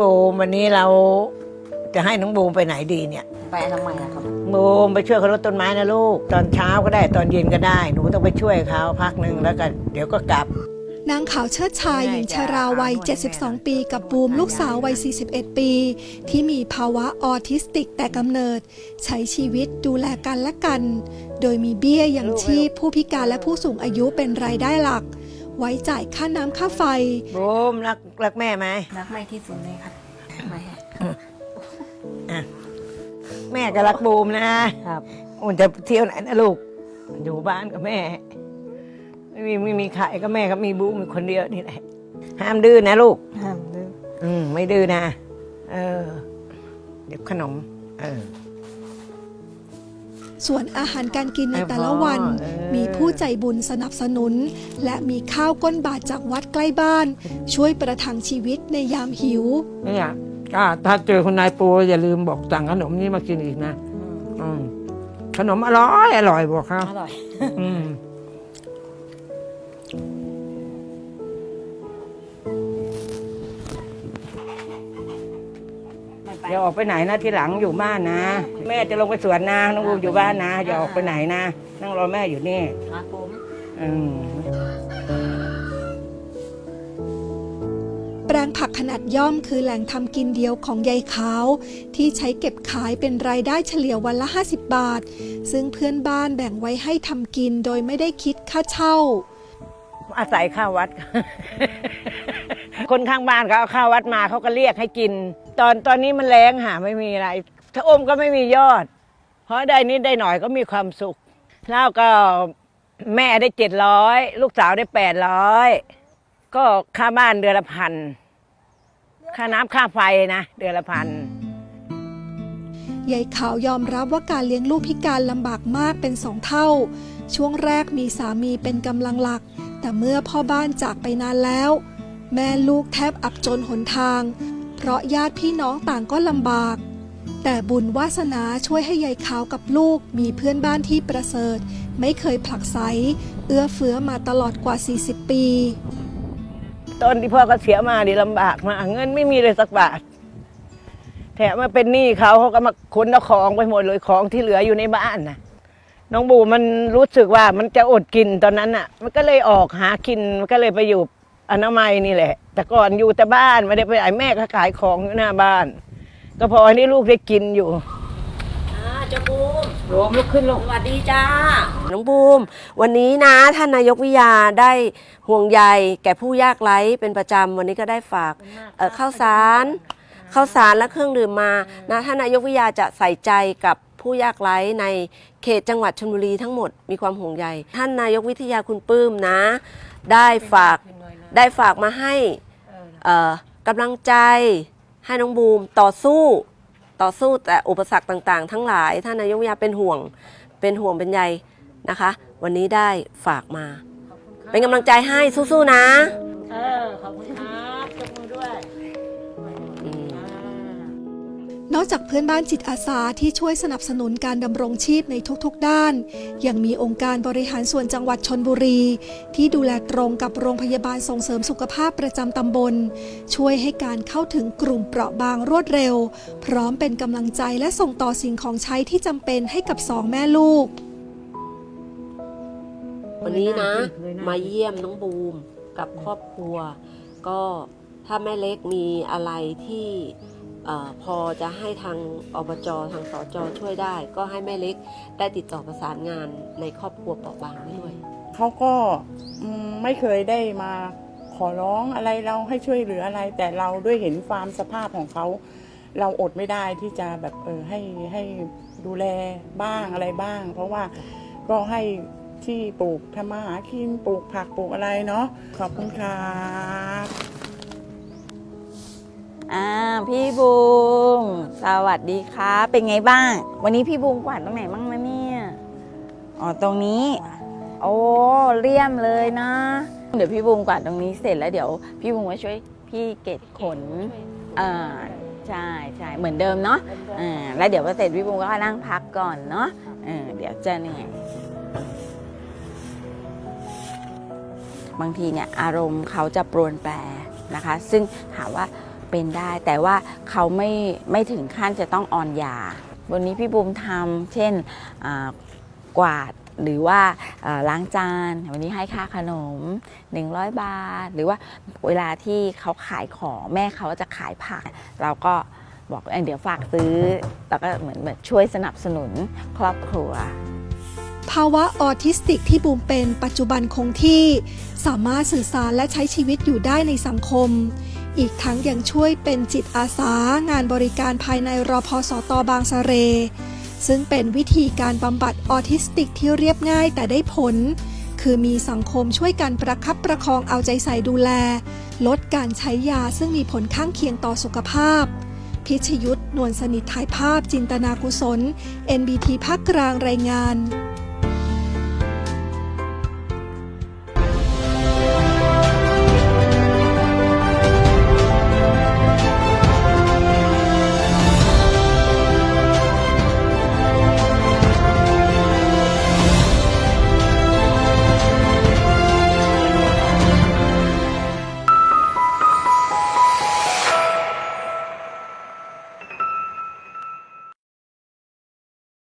บูมวันนี้เราจะให้น้องบูมไปไหนดีเนี่ย ไปทำไมอะครับ บูมไปช่วยเขารดต้นไม้นะลูก ตอนเช้าก็ได้ตอนเย็นก็ได้ หนูต้องไปช่วยเขาพักหนึ่งแล้วก็เดี๋ยวก็กลับ นางขาวเชิดชายหญิงชาราวัย 72 ปี กับบูมลูกสาววัย 41 ปี ที่มีภาวะออทิสติกแต่กำเนิด ใช้ชีวิตดูแลกันและกัน โดยมีเบี้ยอย่างชีพผู้พิการและผู้สูงอายุเป็นรายได้หลัก ไว้จ่ายค่าน้ำค่าไฟบูมรักรักแม่ไหมรักไม่ที่สุดเลยครับไม่แม่ก็รักบูมนะครับอุ่นจะเที่ยวไหนนะลูก อยู่บ้านกับแม่ ไม่มีไม่มีใครก็แม่ก็มีบูมมีคนเดียวนี่แหละห้ามดื้อนะลูก ห้ามดื้ออืมไม่ดื้อนะ เออ เดี๋ยวขนม เออ ส่วนอาหารการกินในแต่ละวันเออมีผู้ใจบุญสนับสนุน และมีข้าวก้นบาทจากวัดใกล้บ้าน ช่วยประทังชีวิตในยามหิวเนี่ยก็ถ้าเจอคุณนายปูอย่าลืมบอกสั่งขนมนี้มากินอีกนะอืมขนมอร่อยอร่อยบอกเขาอร่อย อืมไม่ไปอย่าออกไปไหนนะทีหลังอยู่บ้านนะ แม่จะลงไปสวนนะน้องบูมอยู่บ้านนะอย่าออกไปไหนนะนั่งรอแม่อยู่นี่ครับผมอืมแปลงผักขนาดย่อมคือแหล่งทำกินเดียวของยายขาว ที่ใช้เก็บขายเป็นรายได้เฉลี่ยวันละ 50 บาท ซึ่งเพื่อนบ้านแบ่งไว้ให้ทำกินโดยไม่ได้คิดค่าเช่า อาศัยข้าววัด คนข้างบ้านเขาเอาข้าววัดมาเขาก็เรียกให้กิน ตอนตอนนี้มันแรงหาไม่มีอะไรถ้าอมก็ไม่มียอด เพราะได้นิดได้หน่อยก็มีความสุขแล้วก็แม่ได้เจ็ดร้อยลูกสาวได้แปดร้อยก็ค่าบ้านเดือนละพันค่าน้ำค่าไฟนะเดือนละพันยายขาวยอมรับว่าการเลี้ยงลูกพิการลำบากมากเป็นสองเท่า ช่วงแรกมีสามีเป็นกำลังหลัก แต่เมื่อพ่อบ้านจากไปนานแล้ว แม่ลูกแทบอับจนหนทาง เพราะญาติพี่น้องต่างก็ลำบาก แต่บุญวาสนาช่วยให้ยายขาวกับลูกมีเพื่อนบ้านที่ประเสริฐ ไม่เคยผลักไสเอื้อเฟื้อมาตลอดกว่า 40 ปี ตอนที่พ่อก็เสียมาดิลำบากมากเงินไม่มีเลยสักบาท แถมมาเป็นหนี้เขาเขาก็มาขนเอาของไปหมดเลยของที่เหลืออยู่ในบ้านนะน้องบูมันรู้สึกว่ามันจะอดกินตอนนั้นอะ มันก็เลยออกหากินมันก็เลยไปอยู่ อนามัยนี่แหละ แต่ก่อนอยู่แต่บ้านไม่ได้ไปไหนแม่ก็ขายของอยู่หน้าบ้าน ก็พอให้ลูกได้กินอยู่อ่าเจ้าบูมโรมลุกขึ้นลงสวัสดีจ้า น้องบูม วันนี้นะท่านนายกวิทยาได้ห่วงใยแก่ผู้ยากไร้เป็นประจำวันนี้ก็ได้ฝากเอ่อข้าวสารข้าวสารและเครื่องดื่มมานะท่านนายกวิทยาจะใส่ใจกับผู้ยากไร้ในเขตจังหวัดชลบุรีทั้งหมดมีความห่วงใยท่านนายกวิทยาคุณปลื้มนะ ได้ฝาก ได้ฝากมาให้เอ่อกำลังใจให้น้องบูมต่อสู้ต่อสู้แต่อุปสรรคต่างๆ ทั้งหลายท่านนายกวิทยาเป็นห่วงเป็นห่วงเป็นใยนะคะ วันนี้ได้ฝากมา เป็นกำลังใจให้สู้ๆนะ เออขอบคุณครั นอกจากเพื่อนบ้านจิตอาสาที่ช่วยสนับสนุนการดำรงชีพในทุกๆด้าน ยังมีองค์การบริหารส่วนจังหวัดชนบุรี ที่ดูแลตรงกับโรงพยาบาลส่งเสริมสุขภาพประจำตำบล ช่วยให้การเข้าถึงกลุ่มเปราะบางรวดเร็ว พร้อมเป็นกำลังใจและส่งต่อสิ่งของใช้ที่จำเป็นให้กับสองแม่ลูก วันนี้นะ มาเยี่ยมน้องบูมกับครอบครัว ก็ถ้าแม่เล็กมีอะไรที่ อพอจะให้ทางอบจทางสจช่วยได้ ก็ให้แม่เล็กได้ติดต่อประสานงานในครอบครัวเปราะบางด้วยเขาก็ไม่เคยได้มาขอร้องอะไรเราให้ช่วยเหลืออะไร แต่เราด้วยเห็นความสภาพของเขา เราอดไม่ได้ที่จะแบบเออให้ให้ดูแลบ้างอะไรบ้าง เพราะว่าก็ให้ที่ปลูกทำมาหากินปลูกผักปลูกอะไรเนาะขอบคุณครับ อ่าพี่บูมสวัสดีครับเป็นไงบ้าง วันนี้พี่บูมกวาดตรงไหนบ้างนะเนี่ย อ๋อตรงนี้ โอ้เลี่ยมเลยนะ เดี๋ยวพี่บูมกวาดตรงนี้เสร็จแล้วเดี๋ยวพี่บูมมาช่วยพี่เก็บขนอ่าใช่ใช่เหมือนเดิมเนาะอ่าแล้วเดี๋ยวพอเสร็จพี่บูมก็นั่งพักก่อนเนาะเออเดี๋ยวจะเหนื่อยบางทีเนี่ยอารมณ์เขาจะปรวนแปรนะคะ ซึ่งถามว่า เป็นได้ แต่ว่าเขาไม่ไม่ถึงขั้นจะต้องออนยา วันนี้พี่บูมทำเช่นกวาดหรือว่าล้างจาน วันนี้ให้ค่าขนม 100 บาท หรือว่าเวลาที่เขาขายของแม่เขาจะขายผักเราก็บอกเอ้ยเดี๋ยวฝากซื้อแล้วก็เหมือนเหมือนช่วยสนับสนุนครอบครัว ภาวะออทิสติกที่บูมเป็นปัจจุบันคงที่ สามารถสื่อสารและใช้ชีวิตอยู่ได้ในสังคม อีกทั้งยังช่วยเป็นจิตอาสางานบริการภายในรอพสตบางสะเร ซึ่งเป็นวิธีการบำบัดออทิสติกที่เรียบง่ายแต่ได้ผล คือมีสังคมช่วยกันประคับประคองเอาใจใส่ดูแล ลดการใช้ยาซึ่งมีผลข้างเคียงต่อสุขภาพ พิชยุทธ์นวลสนิทถ่ายภาพจินตนากุศล NBT ภาคกลางรายงาน